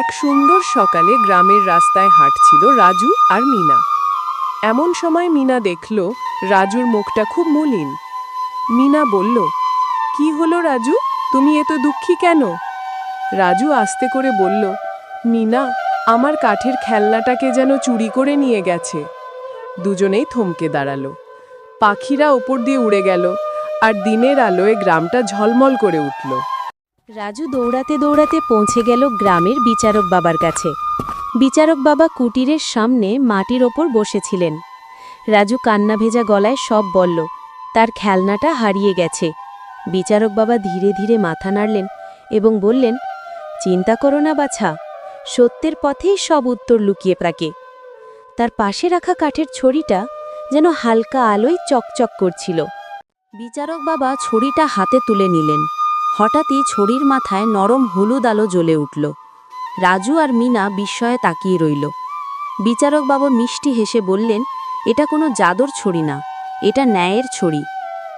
এক সুন্দর সকালে গ্রামের রাস্তায় হাঁটছিল রাজু আর মিনা। এমন সময় মিনা দেখল, রাজুর মুখটা খুব মলিন। মিনা বলল, কি হলো রাজু? তুমি এত দুঃখী কেন? রাজু আস্তে করে বলল, মিনা, আমার কাঠের খেলনাটাকে যেন চুরি করে নিয়ে গেছে। দুজনেই থমকে দাঁড়াল। পাখিরা ওপর দিয়ে উড়ে গেল, আর দিনের আলোয় গ্রামটা ঝলমল করে উঠল। রাজু দৌড়াতে দৌড়াতে পৌঁছে গেল গ্রামের বিচারক বাবার কাছে। বিচারক বাবা কুটিরের সামনে মাটির ওপর বসেছিলেন। রাজু কান্না ভেজা গলায় সব বলল, তার খেলনাটা হারিয়ে গেছে। বিচারক বাবা ধীরে ধীরে মাথা নাড়লেন এবং বললেন, চিন্তা করো না বাছা, সত্যের পথেই সব উত্তর লুকিয়ে থাকে। তার পাশে রাখা কাঠের ছড়িটা যেন হালকা আলোয় চকচক করছিল। বিচারক বাবা ছড়িটা হাতে তুলে নিলেন। হঠাৎই ছড়ির মাথায় নরম হলুদ আলো জ্বলে উঠল। রাজু আর মিনা বিস্ময়ে তাকিয়ে রইল। বিচারক বাবা মিষ্টি হেসে বললেন, এটা কোনো জাদুর ছড়ি না, এটা ন্যায়ের ছড়ি।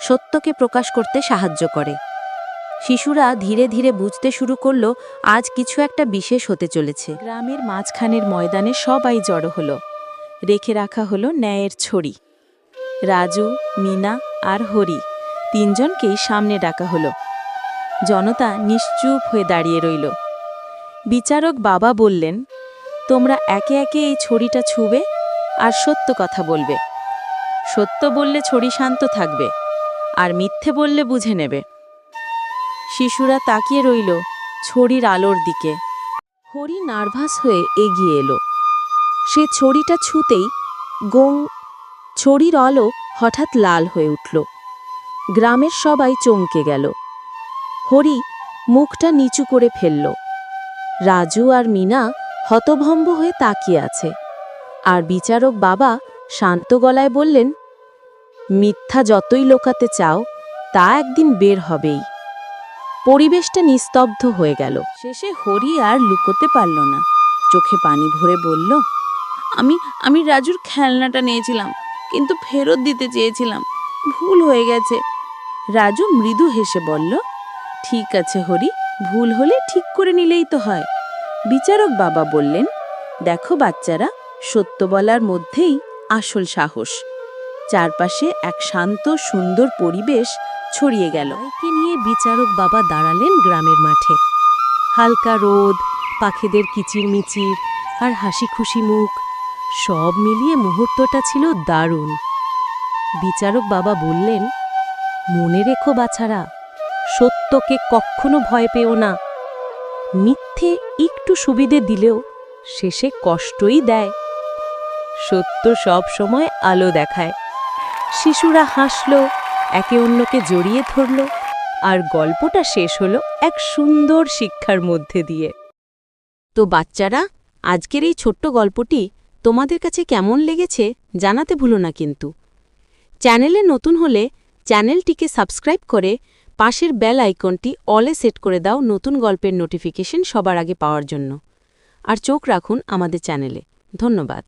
সত্যকে প্রকাশ করতে সাহায্য করে। শিশুরা ধীরে ধীরে বুঝতে শুরু করল, আজ কিছু একটা বিশেষ হতে চলেছে। গ্রামের মাঝখানের ময়দানে সবাই জড়ো হলো। রেখে রাখা হলো ন্যায়ের ছড়ি। রাজু, মিনা আর হরি তিনজনকেই সামনে ডাকা হলো। জনতা নিশ্চুপ হয়ে দাঁড়িয়ে রইল। বিচারক বাবা বললেন, তোমরা একে একে এই ছড়িটা ছুবে আর সত্য কথা বলবে। সত্য বললে ছড়ি শান্ত থাকবে আর মিথ্যে বললে বুঝে নেবে। শিশুরা তাকিয়ে রইল ছড়ির আলোর দিকে। হরি নার্ভাস হয়ে এগিয়ে এলো। সে ছড়িটা ছুতেই গোং, ছড়ির আলো হঠাৎ লাল হয়ে উঠল। গ্রামের সবাই চমকে গেল। হরি মুখটা নিচু করে ফেলল। রাজু আর মিনা হতভম্ব হয়ে তাকিয়ে আছে। আর বিচারক বাবা শান্ত গলায় বললেন, মিথ্যা যতই লোকাতে চাও, তা একদিন বের হবেই। পরিবেশটা নিস্তব্ধ হয়ে গেল। শেষে হরি আর লুকোতে পারল না। চোখে পানি ভরে বলল, আমি আমি রাজুর খেলনাটা নিয়েছিলাম, কিন্তু ফেরত দিতে চেয়েছিলাম। ভুল হয়ে গেছে। রাজু মৃদু হেসে বলল ঠিক আছে, হরি। ভুল হলে ঠিক করে নিলেই তো হয়। বিচারক বাবা বললেন, দেখো বাচ্চারা, সত্য বলার মধ্যেই আসল সাহস। চারপাশে এক শান্ত, সুন্দর পরিবেশ ছড়িয়ে গেল। একে নিয়ে বিচারক বাবা দাঁড়ালেন গ্রামের মাঠে। হালকা রোদ, পাখিদের কিচিরমিচির আর হাসি খুশি মুখ, সব মিলিয়ে মুহূর্তটা ছিল দারুণ। বিচারক বাবা বললেন, মনে রেখো বাছারা সত্যকে কখনো ভয় পেও না। মিথ্যে একটু সুবিধে দিলেও শেষে কষ্টই দেয়। সত্য সব সময় আলো দেখায়। শিশুরা হাসল, একে অন্যকে জড়িয়ে ধরল, আর গল্পটা শেষ হলো এক সুন্দর শিক্ষার মধ্যে দিয়ে। তো বাচ্চারা, আজকের এই ছোট্ট গল্পটি তোমাদের কাছে কেমন লেগেছে জানাতে ভুলো না কিন্তু। চ্যানেলে নতুন হলে চ্যানেলটিকে সাবস্ক্রাইব করে পাশের বেল আইকনটি অলে সেট করে দাও নতুন গল্পের নোটিফিকেশন সবার আগে পাওয়ার জন্য। আর চোখ রাখুন আমাদের চ্যানেলে। ধন্যবাদ।